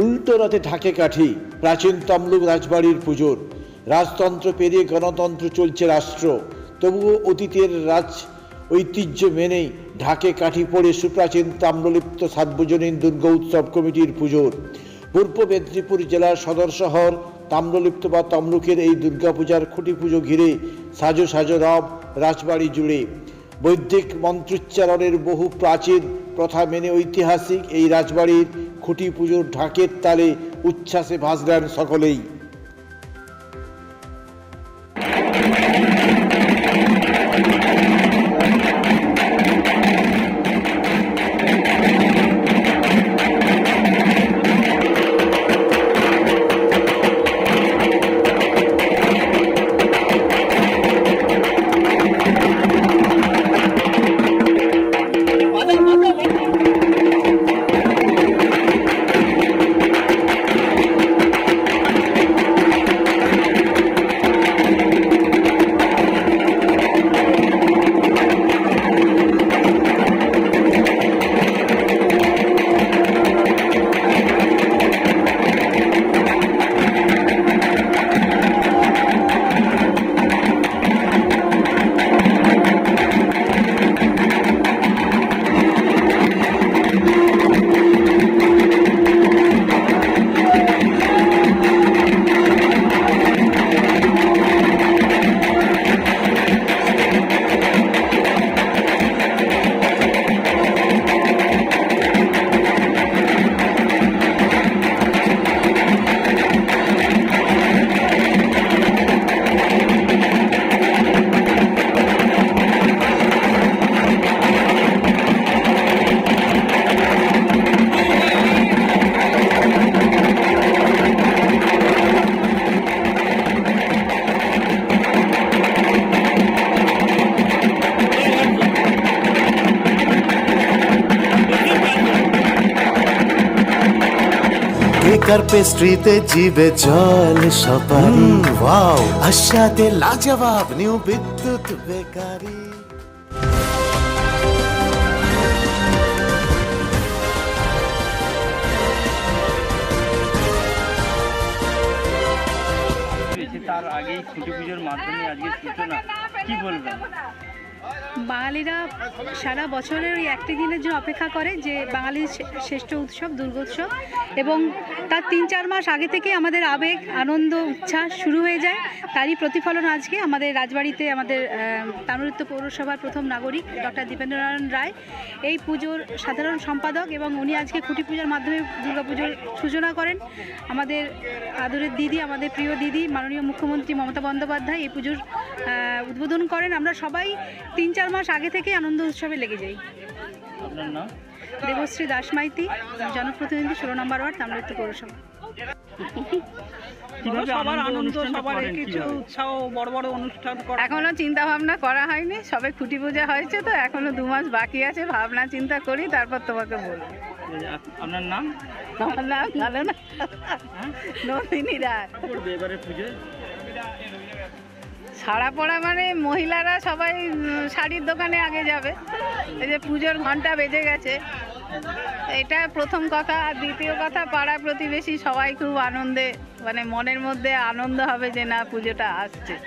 উল্টো রথে ঢাকে কাঠি, প্রাচীন তমলুক রাজবাড়ির পুজোর। রাজতন্ত্র পেরিয়ে গণতন্ত্র চলছে রাষ্ট্র। তবুও অতীতের রাজ ঐতিহ্য মেনেই ঢাকে কাঠি পড়ে সুপ্রাচীন তাম্রলিপ্ত সার্বজনীন দুর্গ উৎসব কমিটির পুজোর। পূর্ব মেদিনীপুর জেলার সদর শহর তাম্রলিপ্ত বা তমলুকের এই দুর্গাপূজার খুঁটি পুজো ঘিরে সাজো সাজো রব রাজবাড়ি জুড়ে। বৈদিক মন্ত্রোচ্চারণের বহু প্রাচীন প্রথা মেনে ঐতিহাসিক এই রাজবাড়ির খুঁটি পুজোর ঢাকের তালে উচ্ছ্বাসে ভাসলেন সকলেই। কেকার পেস্ট্রিতে জিবে জল সপারি। ওয়াও আশাতে লাজবাব নিউ বিদ্যুৎ বেকারি। তার আগেই খুঁটি পুজোর মাধ্যমে আজকে সূচনা কি বলবেন? বাঙালিরা সারা বছরের ওই একটি দিনের জন্য অপেক্ষা করে যে বাঙালির শ্রেষ্ঠ উৎসব দুর্গোৎসব এবং তার তিন চার মাস আগে থেকে আমাদের আবেগ, আনন্দ, উচ্ছ্বাস শুরু হয়ে যায়। তারই প্রতিফলন আজকে আমাদের রাজবাড়িতে আমাদের তামিলিত্ব পৌরসভার প্রথম নাগরিক ডক্টর দীপেন্দ্রনারায়ণ রায়। এই পুজোর সাধারণ সম্পাদক এবং উনি আজকে খুঁটি পূজার মাধ্যমে দুর্গাপুজোর সূচনা করেন। আমাদের আদরের দিদি, আমাদের প্রিয় দিদি, মাননীয় মুখ্যমন্ত্রী মমতা বন্দ্যোপাধ্যায় এই পুজোর উদ্বোধন করেন। আমরা সবাই তিন চার মাস আগে থেকে আনন্দ উৎসবে লেগে যাই। আপনার নাম? দেবশ্রী দাস মাইতি জনপ্রতিনিধি ষোলো নম্বর ওয়ার্ড তাম্রলিপ্ত পৌরসভা। সবার আনন্দ সবার কিছু কীভাবে? উৎসাহ বড় বড় অনুষ্ঠান করা। এখনও চিন্তা ভাবনা করা হয়নি সবে খুঁটি পূজা হয়েছে তো এখনও দু মাস বাকি আছে ভাবনা চিন্তা করি তারপর তোমাকে বলব। আপনার নাম? আমার নাম না নন্দিনী রায়। এবারে পুজোয়? ছাড়া পড়া মানে মহিলারা সবাই শাড়ির দোকানে আগে যাবে। এই যে পুজোর ঘণ্টা বেজে গেছে। এটা প্রথম কথা। আর দ্বিতীয় কথা পাড়া প্রতিবেশী সবাই খুব আনন্দে মানে মনের মধ্যে আনন্দ হবে যে না পুজোটা আসছে।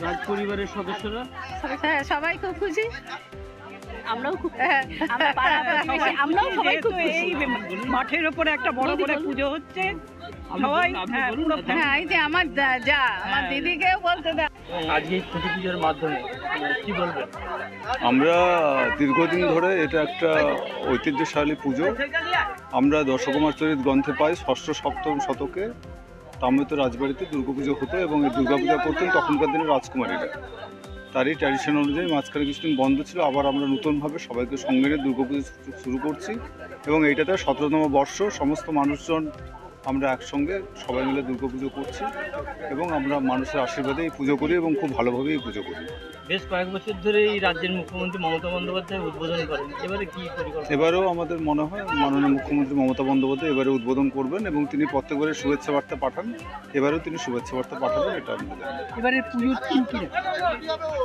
রাজ পরিবারের সদস্যরা? হ্যাঁ সবাই খুব খুশি। আমরাও খুব হ্যাঁ, আমরা পাড়া প্রতিবেশী, আমরাও সবাই খুব খুশি। মাঠের ওপরে একটা বড় করে পুজো হচ্ছে। সবাই হ্যাঁ। হ্যাঁ এই যে আমার যা- আমার হ্যাঁ। দিদিকেও বলতে আজকে খুঁটি পুজোর মাধ্যমে কি বলবেন? আমরা দীর্ঘদিন ধরে এটা একটা ঐতিহ্যশালী পুজো। আমরা দশকুমার চরিত গ্রন্থে পাই ষষ্ঠ, সপ্তম শতকে তামিত রাজবাড়িতে দুর্গাপুজো হতো এবং এই দুর্গাপূজা করতেন তখনকার দিনে রাজকুমারীরা। তারই ট্র্যাডিশন অনুযায়ী মাঝখানে কিছুদিন বন্ধ ছিল, আবার আমরা নতুনভাবে সবাইকে সঙ্গে নিয়ে দুর্গাপুজো শুরু করছি এবং এইটাতে সতেরোতম বর্ষ, সমস্ত মানুষজন আমরা একসঙ্গে সবাই মিলে দুর্গাপুজো করছি এবং আমরা মানুষের আশীর্বাদে এই পুজো করি এবং খুব ভালোভাবেই এই পুজো করি। বেশ কয়েক বছর ধরে এই রাজ্যের মুখ্যমন্ত্রী মমতা বন্দ্যোপাধ্যায় উদ্বোধন করেন। এবারে কি পরিকল্পনা? এবারেও আমাদের মনে হয় মাননীয় মুখ্যমন্ত্রী মমতা বন্দ্যোপাধ্যায় এবারে উদ্বোধন করবেন এবং তিনি প্রত্যেকবারে শুভেচ্ছা বার্তা পাঠান। এবারেও তিনি শুভেচ্ছা বার্তা পাঠাবেন এটা আমরা এবারে পুজোর থিম কি?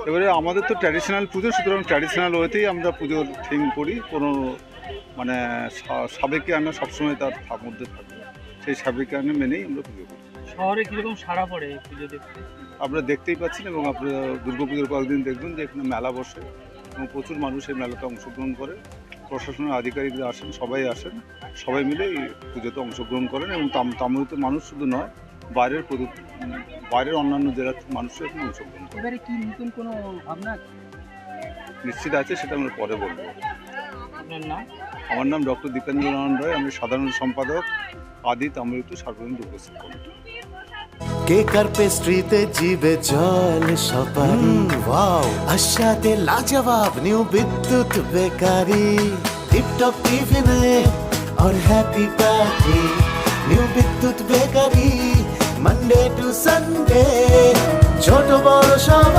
এবারে আমাদের তো ট্র্যাডিশনাল পুজো সুতরাং ট্র্যাডিশনাল ওয়েতেই আমরা পুজোর থিম করি। কোনো মানে সাবেকি আমরা সবসময় তার থাক- মধ্যে থাকবে সেই স্বাভাবিকায়নে মেনেই আমরা পুজো করি। শহরে কীরকম সাড়া পড়ে পুজো দেখতে? আপনারা দেখতেই পাচ্ছেন এবং আপনারা দুর্গাপুজোর কয়েকদিন দেখবেন যে এখানে মেলা বসে এবং প্রচুর মানুষ এই মেলাতে অংশগ্রহণ করে। প্রশাসনের আধিকারিকরা আসেন সবাই আসেন সবাই মিলে এই পুজোতে অংশগ্রহণ করেন এবং তাম- তামিলনাড়ুতে মানুষ শুধু নয় বাইরের প্রদু- বাইরের অন্যান্য জেলার মানুষও এখানে অংশগ্রহণ করে। এবারে কি নতুন কোনো ভাবনা? নিশ্চিত আছে সেটা আমরা পরে বলব। আপনার নাম? আমার নাম ডক্টর দীপেন্দ্র নারায়ণ রায় আমি সাধারণ সম্পাদক আদি তামিলনাড়ু সার্বজনীন উপস্থিত কমিটি কেকার পেস্ট্রিতে জিবে জল সপারি ওয়াও আশাতে লাজবাব নিউ বিদ্যুৎ বেকারি টিপটপ টিফিনে और happy party new Bidyut bakery Monday to Sunday ছোট বড় সবার